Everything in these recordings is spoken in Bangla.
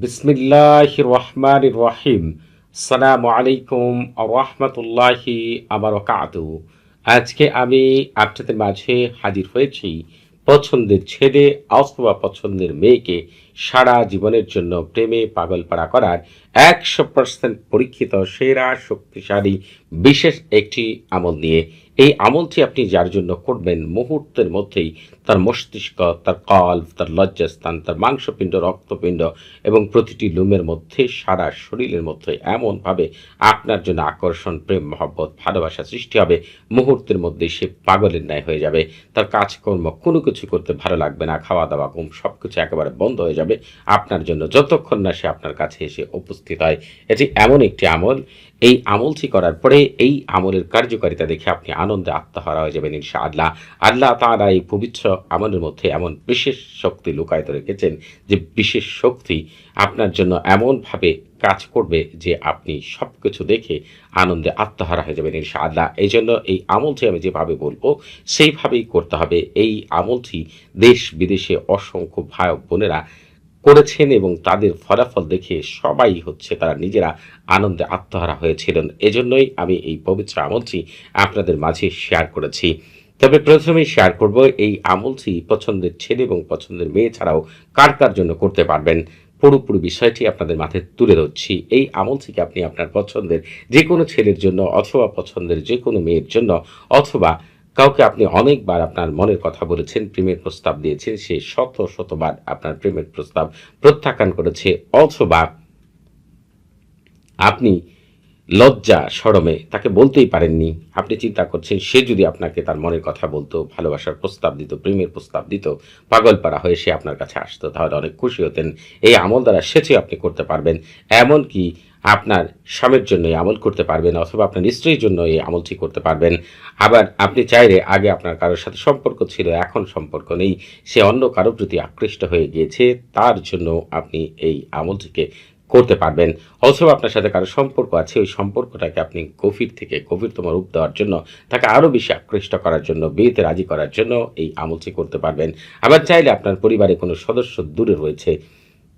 বিসমিল্লাহ রহমান রহিম। সালাম আলাইকুম রহমতুল্লাহি আমার কাতু আজকে আমি আপনাদের মাঝে হাজির হয়েছি পছন্দের ছেলে অথবা পছন্দের মেয়েকে সারা জীবনের জন্য প্রেমে পাগল পাড়া করার একশো পার্সেন্ট পরীক্ষিত, সেরা, শক্তিশালী, বিশেষ একটি আমল নিয়ে। এই আমলটি আপনি যার জন্য করবেন, মুহূর্তের মধ্যেই তার মস্তিষ্ক, তার কল্প, তার লজ্জাস্থান, তার মাংসপিণ্ড, রক্তপিণ্ড এবং প্রতিটি লুমের মধ্যে, সারা শরীরের মধ্যে এমনভাবে আপনার জন্য আকর্ষণ, প্রেম, মহব্বত, ভালোবাসা সৃষ্টি হবে। মুহূর্তের মধ্যে সে পাগলের ন্যায় হয়ে যাবে। তার কাজকর্ম, কোনো কিছু করতে ভালো লাগবে না খাওয়া দাওয়া ঘুম সব কিছু একেবারে বন্ধ হয়ে যাবে। আপনার জন্য যতক্ষণ না সে আপনার কাছে এসে উপস্থিত হয় এটি এমন একটি আমল। এই আমলটি করার পরে এই আমলের কার্যকারিতা দেখে আপনি আনন্দে আত্মহারা হয়ে যাবেন ইনশা আল্লাহ আল্লাহ তারা এই পবিত্র আমলের মধ্যে এমন বিশেষ শক্তি লুকায়িত রেখেছেন যে বিশেষ শক্তি আপনার জন্য এমনভাবে কাজ করবে যে আপনি সব কিছু দেখে আনন্দে আত্মহারা হয়ে যাবেন ইনশা আল্লাহ এই জন্য এই আমলটি আমি যেভাবে বলব, সেইভাবেই করতে হবে। এই আমলটি দেশ বিদেশে অসংখ্য ভাই বোনেরা করেছেন এবং তাদের ফলাফল দেখে সবাই হচ্ছে তারা নিজেরা আনন্দে আত্মহারা হয়েছিলেন। এজন্যই আমি এই পবিত্র আমলটি আপনাদের মাঝে শেয়ার করেছি। তবে প্রথমেই শেয়ার করব, এই আমলটি পছন্দের ছেলে এবং পছন্দের মেয়ে ছাড়াও কার কার জন্য করতে পারবেন? পুরোপুরি বিষয়টি আপনাদের মাথায় তুলে ধরছি। এই আমল থেকে আপনি আপনার পছন্দের যে কোনো ছেলের জন্য অথবা পছন্দের যে কোনো মেয়ের জন্য অথবা কাউকে আপনি অনেকবার আপনার মনের কথা বলেছেন, প্রেমের প্রস্তাব দিয়েছেন, সে শত শতবার আপনার প্রেমের প্রস্তাব প্রত্যাখ্যান করেছে, অথবা আপনি লজ্জা, সরমে তাকে বলতেই পারেননি। আপনি চিন্তা করছেন, সে যদি আপনাকে তার মনের কথা বলতো, ভালোবাসার প্রস্তাব দিত, প্রেমের প্রস্তাব দিত, পাগলপাড়া হয়ে সে আপনার কাছে আসতো, তাহলে অনেক খুশি হতেন। এই আমল দ্বারা সেচে আপনি করতে পারবেন। এমনকি আপনার স্বামীর জন্য এই আমল করতে পারবেন অথবা আপনার স্ত্রীর জন্য এই আমলটি করতে পারবেন। আবার আপনি চাইলে আগে আপনার কারোর সাথে সম্পর্ক ছিল, এখন সম্পর্ক নেই। সে অন্য কারোর প্রতি আকৃষ্ট হয়ে গিয়েছে, তার জন্য আপনি এই আমলটিকে করতে পারবেন। অথবা আপনার সাথে কারও সম্পর্ক আছে, ওই সম্পর্কটাকে আপনি গভীর থেকে গভীরতম রূপ দেওয়ার জন্য, তাকে আরও বেশি আকৃষ্ট করার জন্য, বিয়েতে রাজি করার জন্য এই আমলটি করতে পারবেন। আবার চাইলে আপনার পরিবারে কোনো সদস্য দূরে রয়েছে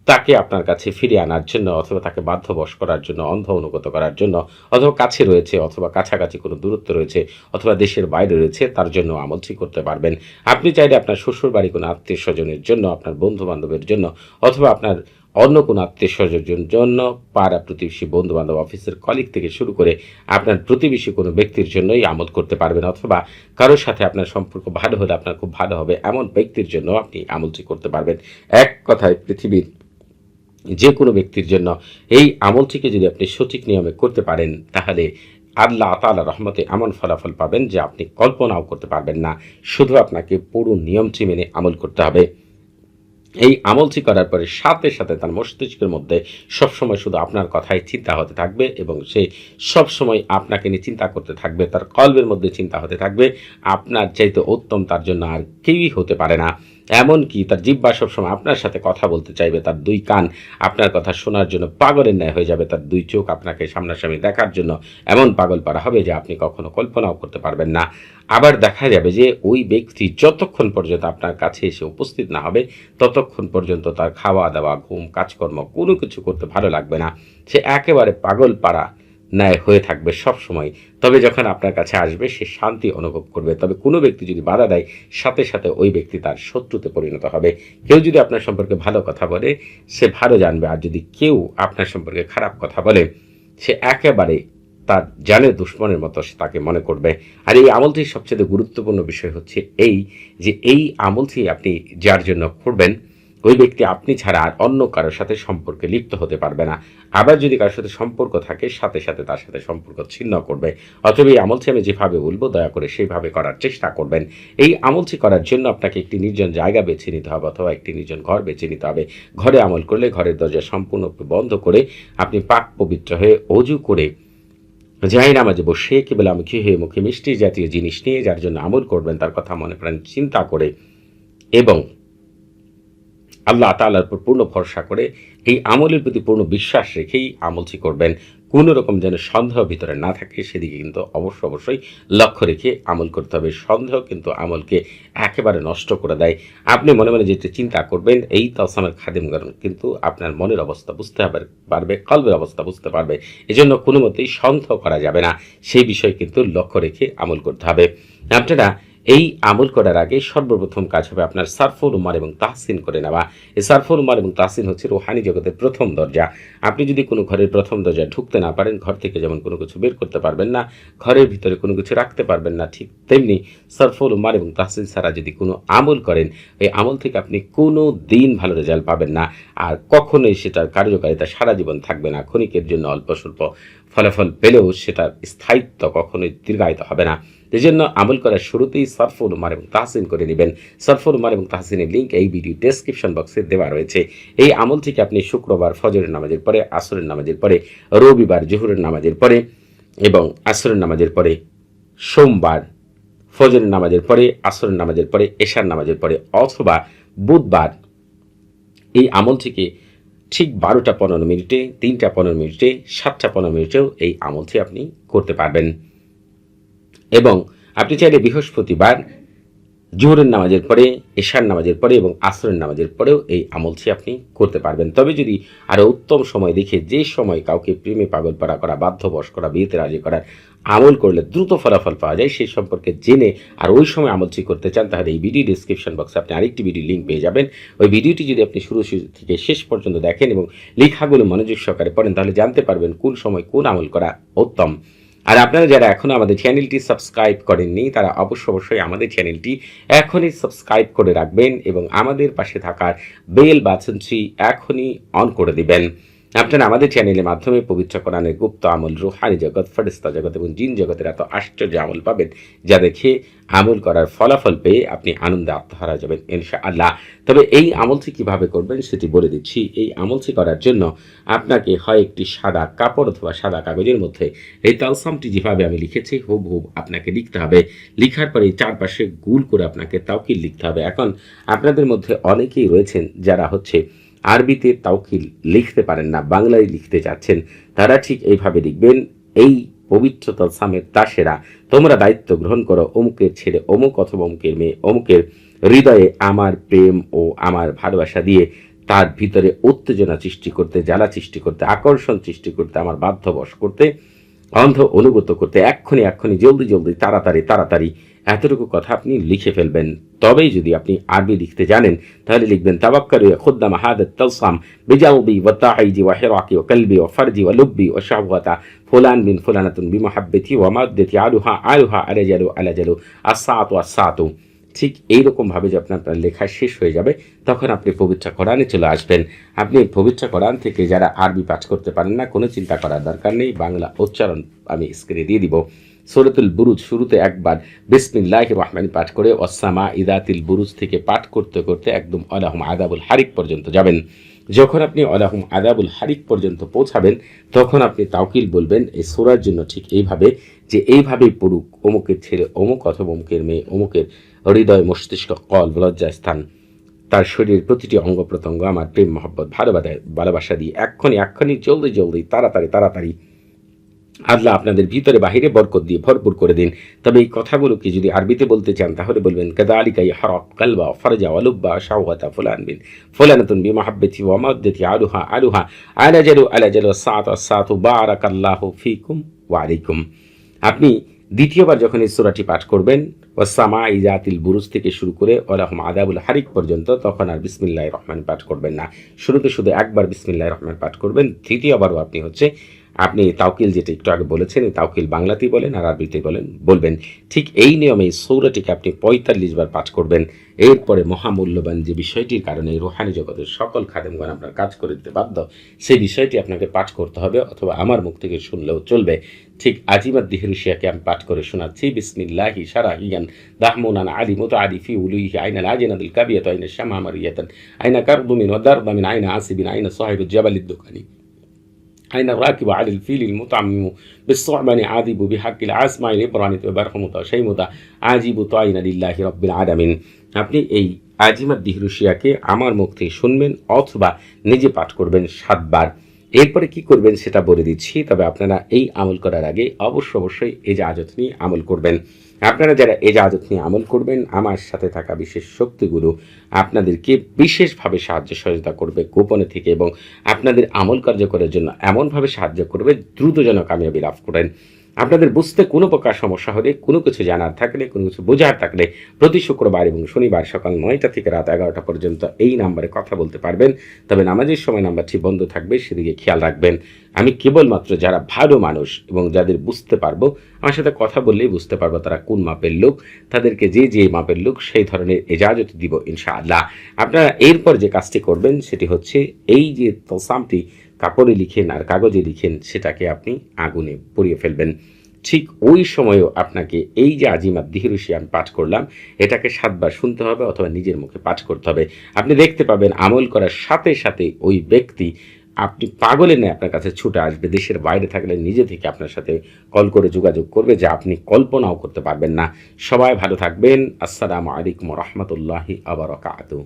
তাকে আপনার কাছে ফিরিয়ে আনার জন্য অথবা তাকে বাধ্যবশ করার জন্য, অন্ধ অনুগত করার জন্য, অথবা কাছে রয়েছে, অথবা কাছাকাছি কোনো দূরত্ব রয়েছে, অথবা দেশের বাইরে রয়েছে, তার জন্য আমলটি করতে পারবেন। আপনি চাইলে আপনার শ্বশুর বাড়ি কোনো আত্মীয় স্বজনের জন্য, আপনার বন্ধু বান্ধবের জন্য, অথবা আপনার অন্য কোনো আত্মীয় স্বজনের জন্য পাড়া প্রতিবেশী বন্ধু বান্ধব অফিসের কলিগ থেকে শুরু করে আপনার প্রতিবেশী কোনো ব্যক্তির জন্যই আমল করতে পারবেন, অথবা কারোর সাথে আপনার সম্পর্ক ভালো হলে আপনার খুব ভালো হবে, এমন ব্যক্তির জন্য আপনি আমলটি করতে পারবেন। এক কথায় পৃথিবীর যে কোনো ব্যক্তির জন্য এই আমলটিকে যদি আপনি সঠিক নিয়মে করতে পারেন, তাহলে আল্লাহ তালা রহমতে এমন ফলাফল পাবেন যে আপনি কল্পনাও করতে পারবেন না। শুধু আপনাকে পুরো নিয়মটি মেনে আমল করতে হবে। এই আমলটি করার পরে সাথে সাথে তার মস্তিষ্কের মধ্যে সবসময় শুধু আপনার কথাই চিন্তা হতে থাকবে এবং সে সবসময় আপনাকে নিয়ে চিন্তা করতে থাকবে, তার কল্পের মধ্যে চিন্তা হতে থাকবে। আপনার চাইতে উত্তম তার জন্য আর কেউই হতে পারে না। এমনকি তার জিব্বা সবসময় আপনার সাথে কথা বলতে চাইবে, তার দুই কান আপনার কথা শোনার জন্য পাগলের ন্যায় হয়ে যাবে, তার দুই চোখ আপনাকে সামনাসামনি দেখার জন্য এমন পাগল পারা হবে যে আপনি কখনো কল্পনাও করতে পারবেন না। আবার দেখা যাবে যে ওই ব্যক্তি যতক্ষণ পর্যন্ত আপনার কাছে এসে উপস্থিত না হবে, ততক্ষণ পর্যন্ত তার খাওয়া দাওয়া ঘুম, কাজকর্ম কোনো কিছু করতে ভালো লাগবে না। সে একেবারে পাগল পাড়া ন্যায় হয়ে থাকবে সব সময় তবে যখন আপনার কাছে আসবে, সে শান্তি অনুভব করবে। তবে কোনো ব্যক্তি যদি বাধা দেয়, সাথে সাথে ওই ব্যক্তি তার শত্রুতে পরিণত হবে। কেউ যদি আপনার সম্পর্কে ভালো কথা বলে, সে ভালো জানবে। আর যদি কেউ আপনার সম্পর্কে খারাপ কথা বলে, সে একেবারে তার জানে দুশ্মনের মতো সে তাকে মনে করবে। আর এই আমলটির সবচেয়ে গুরুত্বপূর্ণ বিষয় হচ্ছে এই যে, এই আমলটি আপনি যার জন্য করবেন ওই ব্যক্তি আপনি ছাড়া আর অন্য কারোর সাথে সম্পর্কে লিপ্ত হতে পারবে না। আবার যদি কারোর সাথে সম্পর্ক থাকে, সাথে সাথে তার সাথে সম্পর্ক ছিন্ন করবে। অথবা এই আমলটি আমি যেভাবে বলব, দয়া করে সেইভাবে করার চেষ্টা করবেন। এই আমলটি করার জন্য আপনাকে একটি নির্জন জায়গা বেছে নিতে হবে অথবা একটি নির্জন ঘর বেছে নিতে হবে। ঘরে আমল করলে ঘরের দরজা সম্পূর্ণ বন্ধ করে আপনি পাক পবিত্র হয়ে অজু করে যাই নামাজে বসে কেবল আমি হয়ে মুখে মিষ্টি জাতীয় জিনিস নিয়ে যার জন্য আমল করবেন, তার কথা মনে প্রাণ চিন্তা করে এবং আল্লাহ তালার উপর পূর্ণ ভরসা করে এই আমলের প্রতি পূর্ণ বিশ্বাস রেখেই আমলটি করবেন। কোনো রকম যেন সন্দেহ ভিতরে না থাকে, সেদিকে কিন্তু অবশ্য অবশ্যই লক্ষ্য রেখে আমল করতে হবে। সন্দেহ কিন্তু আমলকে একেবারে নষ্ট করে দেয়। আপনি মনে মনে যেটা চিন্তা করবেন, এই তালসামের খাদিমগণ কিন্তু আপনার মনের অবস্থা বুঝতে পারবে, কলবের অবস্থা বুঝতে পারবে। এজন্য কোনো মতেই সন্দেহ করা যাবে না। সেই বিষয় কিন্তু লক্ষ্য রেখে আমল করতে হবে। আপনারা এই আমল করার আগে সর্বপ্রথম কাজ হবে আপনার সারফুল উমার এবং তাহসিন করে নেওয়া। এই সারফুল উমার এবং তাহসিন হচ্ছে রোহানি জগতের প্রথম দরজা। আপনি যদি কোনো ঘরের প্রথম দরজায় ঢুকতে না পারেন, ঘর থেকে যেমন কোনো কিছু বের করতে পারবেন না, ঘরের ভিতরে কোনো কিছু রাখতে পারবেন না, ঠিক তেমনি সারফুল উমার এবং তাহসিন ছাড়া যদি কোনো আমল করেন, এই আমল থেকে আপনি কোনো দিন ভালো রেজাল্ট পাবেন না। আর কখনোই সেটার কার্যকারিতা সারা জীবন থাকবে না। ক্ষণিকের জন্য অল্প স্বল্প ফলাফল পেলেও সেটার স্থায়িত্ব কখনোই দীর্ঘায়িত হবে না। এই জন্য আমল করার শুরুতেই সরফুল উমার এবং তাহসিন করে নেবেন। সরফুল উমার এবং তাহসিনের লিঙ্ক এই ভিডিও ডেসক্রিপশন বক্সে দেওয়া রয়েছে। এই আমল থেকে আপনি শুক্রবার ফজরের নামাজের পরে, আসরের নামাজের পরে, রবিবার জহুরের নামাজের পরে এবং আসরের নামাজের পরে, সোমবার ফজরের নামাজের পরে, আসরের নামাজের পরে, এশার নামাজের পরে অথবা বুধবার এই আমল থেকে ঠিক বারোটা পনেরো মিনিটে, তিনটা পনেরো মিনিটে, সাতটা পনেরো মিনিটেও এই আমলটি আপনি করতে পারবেন। এবং আপনি চাইলে বৃহস্পতিবার জোহরের নামাজের পরে, এশার নামাজের পরে এবং আসরের নামাজের পরেও এই আমলটি আপনি করতে পারবেন। তবে যদি আরও উত্তম সময় দেখে যে সময় কাউকে প্রেমে পাগল পাড়া করা, বাধ্যবশ করা, বিয়েতে রাজি করার আমল করলে দ্রুত ফলাফল পাওয়া যায় সেই সম্পর্কে জেনে আর ওই সময় আমলটি করতে চান, তাহলে এই ভিডিও ডিসক্রিপশন বক্সে আপনি আরেকটি ভিডিও লিঙ্ক পেয়ে যাবেন। ওই ভিডিওটি যদি আপনি শুরু থেকে শেষ পর্যন্ত দেখেন এবং লেখাগুলো মনোযোগ সহকারে পড়েন, তাহলে জানতে পারবেন কোন সময় কোন আমল করা উত্তম। আর আপনারা যারা এখনও আমাদের চ্যানেলটি সাবস্ক্রাইব করেননি, তারা অবশ্য অবশ্যই আমাদের চ্যানেলটি এখনই সাবস্ক্রাইব করে রাখবেন এবং আমাদের পাশে থাকার বেল বাটনটি এখনই অন করে দিবেন। আপনারা আমাদের চ্যানেলের মাধ্যমে পবিত্র কোরআনের গুপ্ত আমল, রুহানি জগৎ ফরিস্তা জগৎ এবং জিন জগতের এত আশ্চর্য আমল পাবেন, যা দেখে আমল করার ফলাফল পেয়ে আপনি আনন্দে আত্মহারা যাবেন ইনশা আল্লাহ তবে এই আমলটি কীভাবে করবেন সেটি বলে দিচ্ছি। এই আমলটি করার জন্য আপনাকে হয় একটি সাদা কাপড় অথবা সাদা কাগজের মধ্যে এই তালসামটি যেভাবে আমি লিখেছি হুব হুব আপনাকে লিখতে হবে। লিখার পরে চারপাশে গুল করে আপনাকে তাওকিল লিখতে হবে। এখন আপনাদের মধ্যে অনেকেই রয়েছেন যারা হচ্ছে আরবিতে তাওকিল লিখতে পারেন না, বাংলায় লিখতে চাচ্ছেন তারা ঠিক এইভাবে লিখবেন, এই পবিত্র তলসামের দাসেরা তোমরা দায়িত্ব গ্রহণ করো অমুকের ছেলে অমুক অথবা অমুকের মেয়ে, অমুকের হৃদয়ে আমার প্রেম ও আমার ভালোবাসা দিয়ে তার ভিতরে উত্তেজনা সৃষ্টি করতে, জ্বালা সৃষ্টি করতে, আকর্ষণ সৃষ্টি করতে, আমার বাধ্যবশ করতে, অন্ধ অনুগত করতে, এক্ষুনি এক্ষুনি, জলদি জলদি, তাড়াতাড়ি তাড়াতাড়ি এতটুকু কথা আপনি লিখে ফেলবেন। তবেই যদি আপনি আরবি লিখতে জানেন, তাহলে লিখবেন তাবাক্কারু খুদ্দাম হাদাত তালসাম বিজাউবি ওয়া তাইজি ওয়া হিরাকি ওয়া কলবি ওয়া ফারজি ওয়া লুব্বি ওয়া শাহওয়াতা ফুলান বিন ফুলানাতুন বিমাহাব্বতি ওয়া মাদ্দাতি আলুহা আলুহা আলাজালু আলাজালু আসাতু আসাতু ঠিক এইরকমভাবে যখন আপনার লেখা শেষ হয়ে যাবে, তখন আপনি পবিত্র কোরআনে চলে আসবেন। আপনি পবিত্র কোরআন থেকে যারা আরবি পাঠ করতে পারেন না, কোনো চিন্তা করার দরকার নেই। বাংলা উচ্চারণ আমি স্ক্রিনে দিয়ে দিব। সৌরতুল বুরুজ শুরুতে একবার বিসমিল্লাহ রহমান পাঠ করে অসামা ইদাতিল বুরুজ থেকে পাঠ করতে করতে একদম আলাহম আদাবুল হারিক পর্যন্ত যাবেন। যখন আপনি আলাহম আদাবুল হারিক পর্যন্ত পৌঁছাবেন, তখন আপনি তাওকিল বলবেন, এই সোরার জন্য ঠিক এইভাবে যে এইভাবেই পড়ুক, অমুকের ছেলে, অমুক অথবা অমুকের মেয়ে, অমুকের হৃদয়, মস্তিষ্ক, কল লজ্জা স্থান তার শরীরের প্রতিটি অঙ্গ প্রত্যঙ্গ, আমার প্রেম, মহব্বত, ভালোবাসা ভালোবাসা দিয়ে, এক্ষণি এক্ষণি, জলদি জলদি, তাড়াতাড়ি তাড়াতাড়ি আল্লাহ আপনাদের ভিতরে বাহিরে বরকত দিয়ে ভরপুর করে দিন। তবে এই কথাগুলোকে যদি আরবিতে বলতে চান, তাহলে বলবেন কাদালিকাই হরক কালবা ফরজা অলুব্বা শাহওয়াতা ফুলান বিন ফুলানাতুন বি মাহাব্বতি ওয়া মাদ্দাতি আলুহা আলুহা। আলাজালু আলাজালু সাত সাত বারাকাল্লাহু ফিকুম ওয়া আলাইকুম। আপনি দ্বিতীয়বার যখন এই সূরাটি পাঠ করবেন ওয়াসামা ইজাতিল বুরুজ থেকে শুরু করে ওলাহম আদাবুল হারিক পর্যন্ত, তখন আর বিসমিল্লাহ রহমান পাঠ করবেন না। শুরুতে শুধু একবার বিসমিল্লাহ রহমান পাঠ করবেন, তৃতীয়বারও আপনি হচ্ছে আপনি তাওকিল যেটা একটু আগে বলেছেন তাওকিল বাংলাতেই বলেন আর আরবিতে বলেন, বলবেন, ঠিক এই নিয়মে সৌরাটিকে আপনি পঁয়তাল্লিশ বার পাঠ করবেন। এরপরে মহামূল্যবান যে বিষয়টির কারণে রোহানি জগতের সকল খাদেমগণ আপনার কাজ করে দিতে বাধ্য, সেই বিষয়টি আপনাকে পাঠ করতে হবে অথবা আমার মুখ থেকে শুনলেও চলবে। ঠিক আজিমাদ দিহরুশিয়াকে আমি পাঠ করে শোনাচ্ছি, বিসমিল্লাহি সারা ইয়ান দাহমুনান আলী মতো আলী ফি উলুহি আইনা আজিনাদুল কাবিয়াত আইনা শামা মারিয়াতান, আইনা কারদুমিন ওয়াদারদামিন আইনা আসিবিন আইনা সোহাইবুল জাবালিদ দোকানি। أين الراكب على الفيل المتعمم بالصعبان عاذب بحق العاسماء الإبراني وبرحمة شيمة عاجب طائن لله رب العالمين আপনি এই আজিমার দিহরুশিয়াকে আমার মুখ থেকে শুনবেন অথবা নিজে পাঠ করবেন সাতবার এরপরে কি করবেন সেটা বলে দিচ্ছি তবে আপনারা এই আমল করার আগে অবশ্য অবশ্যই এই জাহাজত নিয়ে আমল করবেন আপনারা যারা এজাজত নিয়ে আমল করবেন, আমার সাথে থাকা বিশেষ শক্তিগুলো আপনাদেরকে বিশেষভাবে সাহায্য সহযোগিতা করবে গোপনে থেকে এবং আপনাদের আমল কার্য করার জন্য এমনভাবে সাহায্য করবে, দ্রুত যেন কামিয়াবি লাভ করেন। আপনাদের বুঝতে কোনো প্রকার সমস্যা হলে, কোনো কিছু জানার থাকলে, কোনো কিছু বোঝার থাকলে প্রতি শুক্রবার এবং শনিবার সকাল নয়টা থেকে রাত এগারোটা পর্যন্ত এই নাম্বারে কথা বলতে পারবেন। তবে নামাজের সময় নাম্বারটি বন্ধ থাকবে, সেদিকে খেয়াল রাখবেন। আমি কেবলমাত্র যারা ভালো মানুষ এবং যাদের বুঝতে পারব, আমার সাথে কথা বললেই বুঝতে পারব তারা কোন মাপের লোক। তাদেরকে যে যে মাপের লোক, সেই ধরনের এজাজত দিব ইনশাআল্লাহ। আপনারা এরপর যে কাজটি করবেন, সেটি হচ্ছে এই যে তসামটি কাপড়ে লিখেন আর কাগজে লিখেন সেটাকে আপনি আগুনে পুড়িয়ে ফেলবেন। ঠিক ওই সময়ও আপনাকে এই যে আজিমাত দিহিরুশি আমি পাঠ করলাম, এটাকে সাতবার শুনতে হবে অথবা নিজের মুখে পাঠ করতে হবে। আপনি দেখতে পাবেন আমল করার সাথে সাথে ওই ব্যক্তি আপনি পাগলে নেয় আপনার কাছে ছুটে আসবে। দেশের বাইরে থাকলে নিজে থেকে আপনার সাথে কল করে যোগাযোগ করবে যা আপনি কল্পনাও করতে পারবেন না। সবাই ভালো থাকবেন। আসসালামু আলাইকুম রহমতুল্লাহি আবরকাত